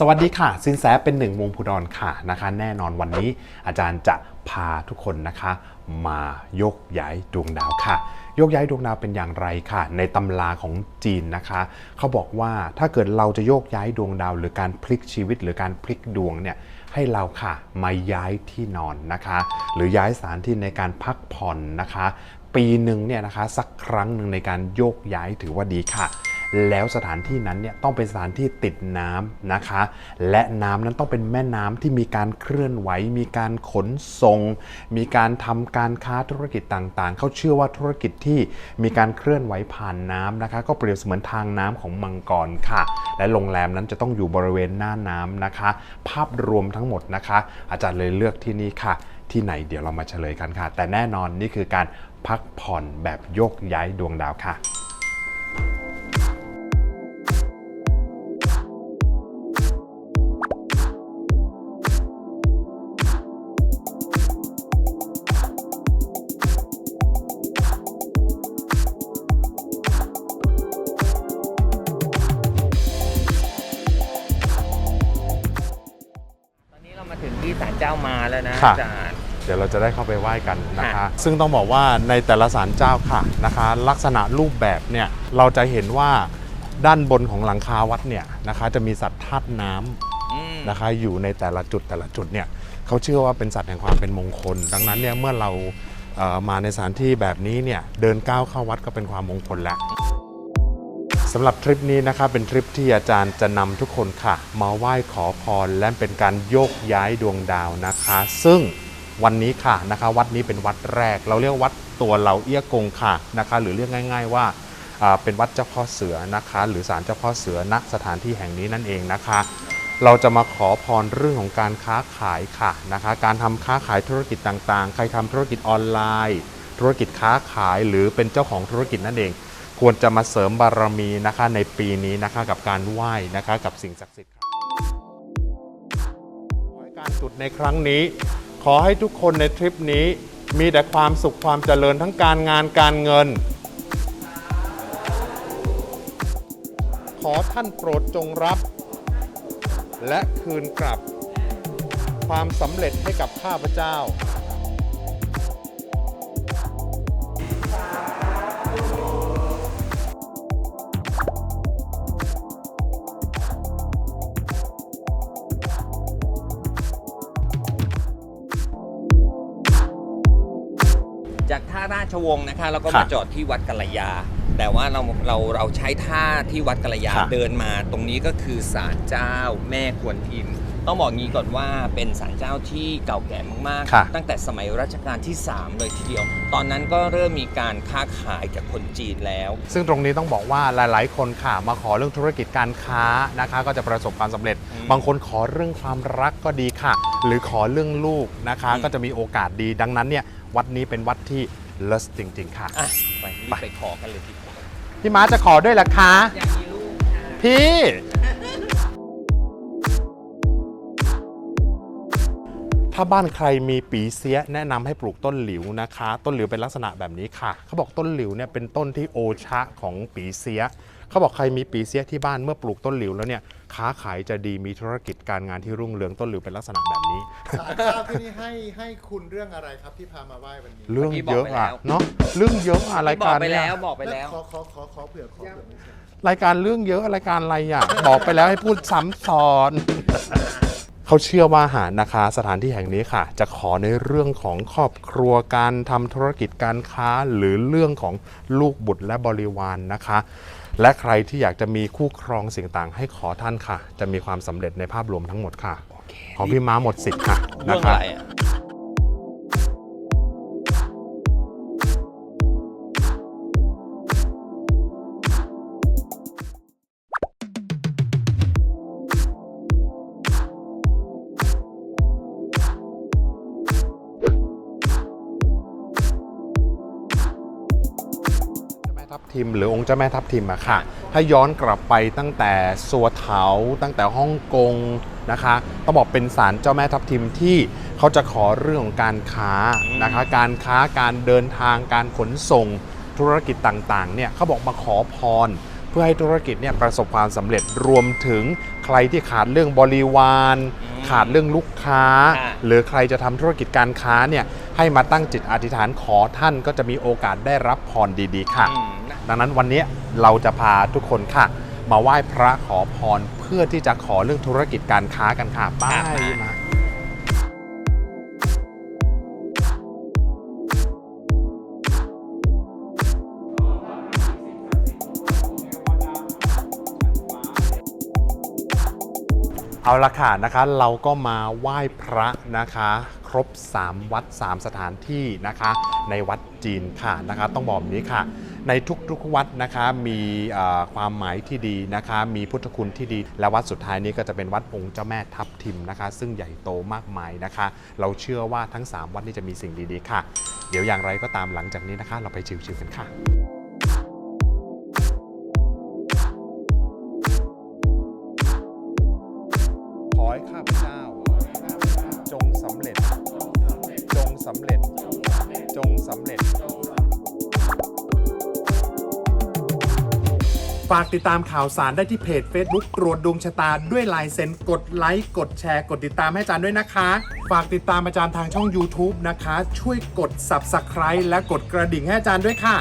สวัสดีค่ะสินแสเป็นหนึ่งวงผู้ดอนค่ะนะคะ แน่นอนวันนี้อาจารย์จะพาทุกคนนะคะ มายกย้ายดวงดาวค่ะ ยกย้ายดวงดาวเป็นอย่างไรค่ะ ในตำราของจีนนะคะ เขาบอกว่าถ้าเกิดเราจะโยกย้ายดวงดาว หรือการพลิกชีวิตหรือการพลิกดวงเนี่ยให้เราค่ะมาย้ายที่นอนนะคะ หรือย้ายสถานที่ในการพักผ่อนนะคะ ปีหนึ่งเนี่ยนะคะสักครั้งหนึ่งในการโยกย้ายถือว่าดีค่ะ แล้วสถานที่นั้นเนี่ยต้องเป็นสถานที่ติดน้ำนะคะ และน้ำนั้นต้องเป็นแม่น้ำที่มีการเคลื่อนไหว มีการขนส่ง มีการทำการค้าธุรกิจต่างๆ เขาเชื่อว่าธุรกิจที่มีการเคลื่อนไหวผ่านน้ำนะคะ ก็เปรียบเสมือนทางน้ำของมังกรค่ะ และโรงแรมนั้นจะต้องอยู่บริเวณหน้าน้ำนะคะ ภาพรวมทั้งหมดนะคะ อาจารย์เลยเลือกที่นี่ค่ะ ที่ไหนเดี๋ยวเรามาเฉลยกันค่ะ แต่แน่นอนนี่คือการพักผ่อนแบบโยกย้ายดวงดาวค่ะ แล้วนะค่ะ อาจารย์ เดี๋ยวเราจะได้เข้าไปไหว้กันนะคะ ค่ะ ซึ่งต้องบอกว่าในแต่ละศาลเจ้าค่ะนะคะ ลักษณะรูปแบบเนี่ยเราจะเห็นว่าด้านบนของหลังคาวัดเนี่ยนะคะ จะมีสัตว์ธาตุน้ำอืมนะคะอยู่ในแต่ละจุดแต่ละจุดเนี่ยเขาเชื่อว่าเป็นสัตว์แห่งความเป็นมงคล ดังนั้นเนี่ยเมื่อเราเอ่อมาในสถานที่แบบนี้เนี่ยเดินก้าวเข้าวัดก็เป็นความมงคลแล้ว สำหรับทริปนี้นะคะเป็นทริปที่อาจารย์จะนำทุกคนค่ะ มาไหว้ขอพรและเป็นการโยกย้ายดวงดาวนะคะ ซึ่งวันนี้ค่ะนะคะ วัดนี้เป็นวัดแรก เราเรียกวัดตัวเหลาเอี้ยกงค่ะนะคะ หรือเรียกง่าย ๆว่าเป็นวัดเจ้าพ่อเสือนะคะ หรือศาลเจ้าพ่อเสือณสถานที่แห่งนี้นั่นเองนะคะ เราจะมาขอพรเรื่องของการค้าขายค่ะนะคะ การทำค้าขายธุรกิจต่างๆ ใครทำธุรกิจออนไลน์ ธุรกิจค้าขายหรือเป็นเจ้าของธุรกิจนั่นเอง ควรจะมาเสริมบารมีนะคะในปีนี้นะคะกับการไหว้นะคะกับสิ่งศักดิ์สิทธิ์ครับขอให้การจุดในครั้งนี้ ขอให้ทุกคนในทริปนี้ มีแต่ความสุขความเจริญทั้งการงานการเงิน ขอท่านโปรดจงรับ และคืนกลับ ความสำเร็จให้กับข้าพเจ้า จากท่าราชวงศ์นะคะเราก็ค่ะมาจอดที่วัดกัลยา แต่ว่าเราเราเราใช้ท่าที่วัดกัลยาค่ะ เดินมาตรงนี้ก็คือศาลเจ้าแม่กวนอิม ต้องบอกงี้ก่อนว่าเป็นศาลเจ้าที่เก่าแก่มากค่ะ ๆ ตั้งแต่สมัยรัชกาลที่ 3 เลยทีเดียว ตอนนั้นก็เริ่มมีการค้าขายกับคนจีนแล้ว ซึ่งตรงนี้ต้องบอกว่าหลาย ๆ คนค่ะมาขอเรื่องธุรกิจการค้านะคะ ก็จะประสบความสำเร็จ อืมบางคนขอเรื่องความรักก็ดีค่ะ หรือขอเรื่องลูกนะคะ อืม ก็จะมีโอกาสดีดังนั้นเนี่ย วัดนี้เป็นวัดที่เลิศจริง ๆ ค่ะ อะไปรีบไปไปขอกันเลยทีเดียวพี่ม้าจะขอด้วยเหรอคะ อยากมีลูกค่ะ พี่ ถ้าบ้านใครมีปีเสียแนะนำให้ปลูกต้นหลิวนะคะ ต้นหลิวเป็นลักษณะแบบนี้ค่ะ เขาบอกต้นหลิวเนี่ยเป็นต้นที่โอชะของปีเสีย เขาบอกใครมีปีเสียที่บ้านเมื่อปลูกต้นหลิวแล้วเนี่ยค้าขายจะดีมีธุรกิจการงานที่รุ่งเรืองต้นหลิวเป็นลักษณะแบบนี้ศาลเจ้าที่นี่ให้ให้คุณเรื่องอะไรครับที่พามาไหว้วันนี้เรื่องเยอะอะเนาะเรื่องเยอะอะรายบอการกไปเนี่ยแล้วบอกไปแล้ว ขอขอขอขอเผื่อขอเผื่อไม่ใช่ รายการเรื่องเยอะรายการอะไรอะ บอกไปแล้วให้พูดซ้ำซ้อน เขาเชื่อว่าหารนะคะ สถานที่แห่งนี้ค่ะ จะขอในเรื่องของครอบครัวการทำธุรกิจการค้าหรือเรื่องของลูกบุตรและบริวารนนะคะ และใครที่อยากจะมีคู่ครองสิ่งต่างให้ขอท่านค่ะ จะมีความสำเร็จในภาพรวมทั้งหมดค่ะ ของพี่ม้าหมดสิทธิ์ค่ะเรื่นะองคะอะไรอะ ทับทิมหรือองค์เจ้าแม่ทับทิมอะค่ะ ถ้าย้อนกลับไปตั้งแต่สัวเถาตั้งแต่ฮ่องกงนะคะต้องบอกเป็นศาลเจ้าแม่ทับทิมที่เขาจะขอเรื่องของการค้านะคะการค้าการเดินทางการขนส่งธุรกิจต่างๆเนี่ยเขาบอกมาขอพร เพื่อให้ธุรกิจเนี่ยประสบความสำเร็จรวมถึงใครที่ขาดเรื่องบริวารอืมขาดเรื่องลูกค้าค่ะหรือใครจะทำธุรกิจการค้าเนี่ยให้มาตั้งจิตอธิษฐานขอท่านก็จะมีโอกาสได้รับพรดีๆค่ะอืมนะ ดังนั้นวันนี้เราจะพาทุกคนค่ะ มาไหว้พระขอพรเพื่อที่จะขอเรื่องธุรกิจการค้ากันค่ะป้ายมาเอาละค่ะนะคะเราก็มาไหว้พระนะคะ ครบ 3 วัด 3 สถานที่นะคะ ในวัดจีนค่ะนะคะ ต้องบอกแบบนี้ค่ะ ในทุกๆวัดนะคะมีความหมายที่ดีนะคะ มีพุทธคุณที่ดี และวัดสุดท้ายนี้ก็จะเป็นวัดองค์เจ้าแม่ทับทิมนะคะ ซึ่งใหญ่โตมากมายนะคะ เราเชื่อว่าทั้ง 3 วัดนี้จะมีสิ่งดีๆค่ะ เดี๋ยวอย่างไรก็ตามหลังจากนี้นะคะ เราไปชิวๆกันค่ะขอให้ข้าพเจ้า สำเร็จ จงสำเร็จ ฝากติดตามข่าวสารได้ที่เพจ Facebook ตรวจดวงชะตาด้วยลายเซ็นกดไลค์กดแชร์ กดติดตามให้อาจารย์ด้วยนะคะ ฝากติดตามอาจารย์ทางช่อง YouTube นะคะ ช่วยกด Subscribe และกดกระดิ่งให้อาจารย์ด้วยค่ะ